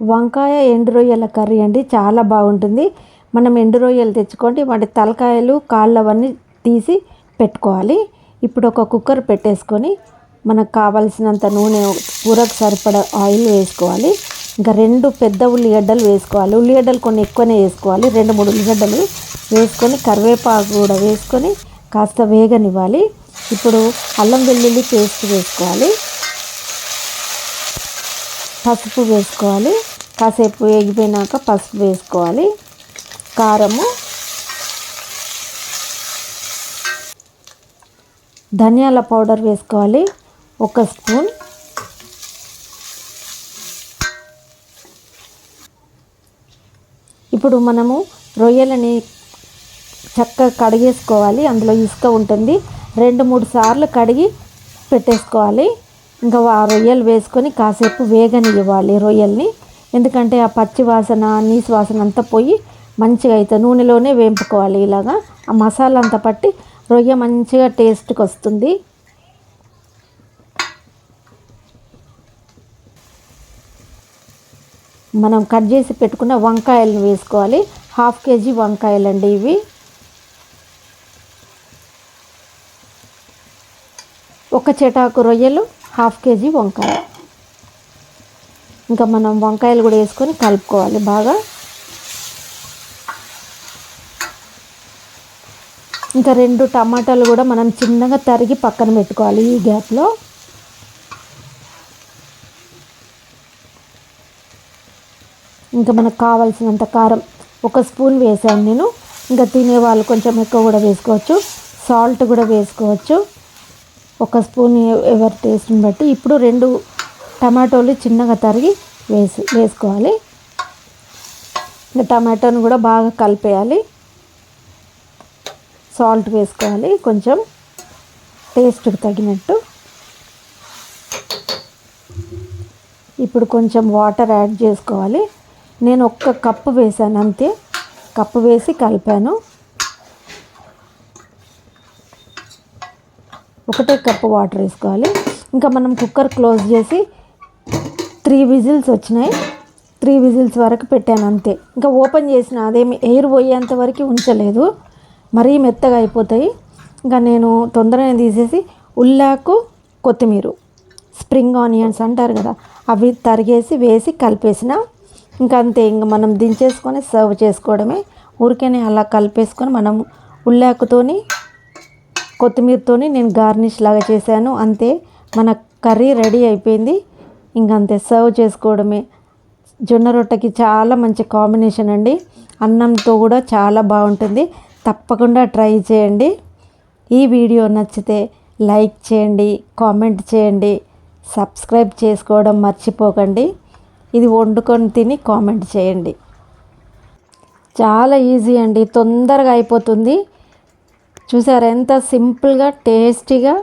వంకాయ ఎండు రొయ్యల కర్రీ అండి చాలా బాగుంటుంది. మనం ఎండు రొయ్యలు తెచ్చుకోండి వాటి తలకాయలు కాళ్ళు అవన్నీ తీసి పెట్టుకోవాలి. ఇప్పుడు ఒక కుక్కర్ పెట్టేసుకొని మనకు కావాల్సినంత నూనె కూరకు సరిపడ ఆయిల్ వేసుకోవాలి. ఇంకా రెండు పెద్ద ఉల్లిగడ్డలు వేసుకోవాలి. ఉల్లిగడ్డలు కొన్ని ఎక్కువనే వేసుకోవాలి. రెండు మూడు ఉల్లిగడ్డలు వేసుకొని కరివేపాకు కూడా వేసుకొని కాస్త వేగనివ్వాలి. ఇప్పుడు అల్లం వెల్లుల్లి పేస్ట్ వేసుకోవాలి. పసుపు వేసుకోవాలి. కాసేపు వేగిపోయినాక పసుపు వేసుకోవాలి. కారము. ధనియాల పౌడర్ వేసుకోవాలి. ఒక స్పూన్. ఇప్పుడు మనము రొయ్యలని చక్కగా కడిగేసుకోవాలి. అందులో ఇసుక ఉంటుంది. రెండు మూడు సార్లు కడిగి పెట్టేసుకోవాలి. ఇంకా ఆ రొయ్యలు వేసుకొని కాసేపు వేగనివ్వాలి రొయ్యల్ని. ఎందుకంటే ఆ పచ్చి వాసన నీసు వాసన అంతా పోయి మంచిగా అవుతుంది నూనెలోనే వేంపుకోవాలి ఇలాగా. ఆ మసాలా అంతా పట్టి రొయ్య మంచిగా టేస్ట్కి వస్తుంది. మనం కట్ చేసి పెట్టుకున్న వంకాయలను వేసుకోవాలి. హాఫ్ కేజీ వంకాయలు అండి ఇవి. ఒక చెటాకు రొయ్యలు హాఫ్ కేజీ వంకాయ. ఇంకా మనం వంకాయలు కూడా వేసుకొని కలుపుకోవాలి బాగా. ఇంకా రెండు టమాటాలు కూడా మనం చిన్నగా తరిగి పక్కన పెట్టుకోవాలి ఈ గ్యాప్లో ఇంకా మనకు కావాల్సినంత కారం ఒక స్పూన్ వేసాను నేను. ఇంకా తినేవాళ్ళు కొంచెం ఎక్కువ కూడా వేసుకోవచ్చు. సాల్ట్ కూడా వేసుకోవచ్చు. ఒక స్పూన్ ఎవరి టేస్ట్ని బట్టి. ఇప్పుడు రెండు టమాటోలు చిన్నగా తరిగి వేసి వేసుకోవాలి. ఇంకా టమాటోని కూడా బాగా కలిపేయాలి. సాల్ట్ వేసుకోవాలి. కొంచెం టేస్ట్కి తగినట్టు. ఇప్పుడు కొంచెం వాటర్ యాడ్ చేసుకోవాలి. నేను ఒక్క కప్పు వేసాను అంతే. కప్పు వేసి కలిపాను. ఒకటే కప్పు వాటర్ వేసుకోవాలి. ఇంకా మనం కుక్కర్ క్లోజ్ చేసి త్రీ విజిల్స్ వచ్చినాయి. త్రీ విజిల్స్ వరకు పెట్టాను అంతే. ఇంకా ఓపెన్ చేసిన అదేమి ఎయిర్ పోయేంత వరకు ఉంచలేదు. మరీ మెత్తగా అయిపోతాయి. ఇంకా నేను తొందరగా తీసేసి ఉల్లాకు కొత్తిమీర స్ప్రింగ్ ఆనియన్స్ అంటారు కదా అవి తరిగేసి వేసి కలిపేసిన. ఇంకా అంతే ఇంకా మనం దించేసుకొని సర్వ్ చేసుకోవడమే. ఊరికేనే అలా కలిపేసుకొని మనం ఉల్లాకుతోని కొత్తిమీరతోని నేను గార్నిష్ లాగా చేశాను. అంతే మన కర్రీ రెడీ అయిపోయింది. ఇంకంతే సర్వ్ చేసుకోవడమే. జొన్న రొట్టెకి చాలా మంచి కాంబినేషన్ అండి. అన్నంతో కూడా చాలా బాగుంటుంది. తప్పకుండా ట్రై చేయండి. ఈ వీడియో నచ్చితే లైక్ చేయండి కామెంట్ చేయండి సబ్స్క్రైబ్ చేసుకోవడం మర్చిపోకండి. ఇది వండుకొని తిని కామెంట్ చేయండి. చాలా ఈజీ అండి. తొందరగా అయిపోతుంది. చూసారా ఎంత సింపుల్గా టేస్టీగా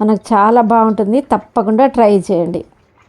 మనకు చాలా బాగుంటుంది. తప్పకుండా ట్రై చేయండి.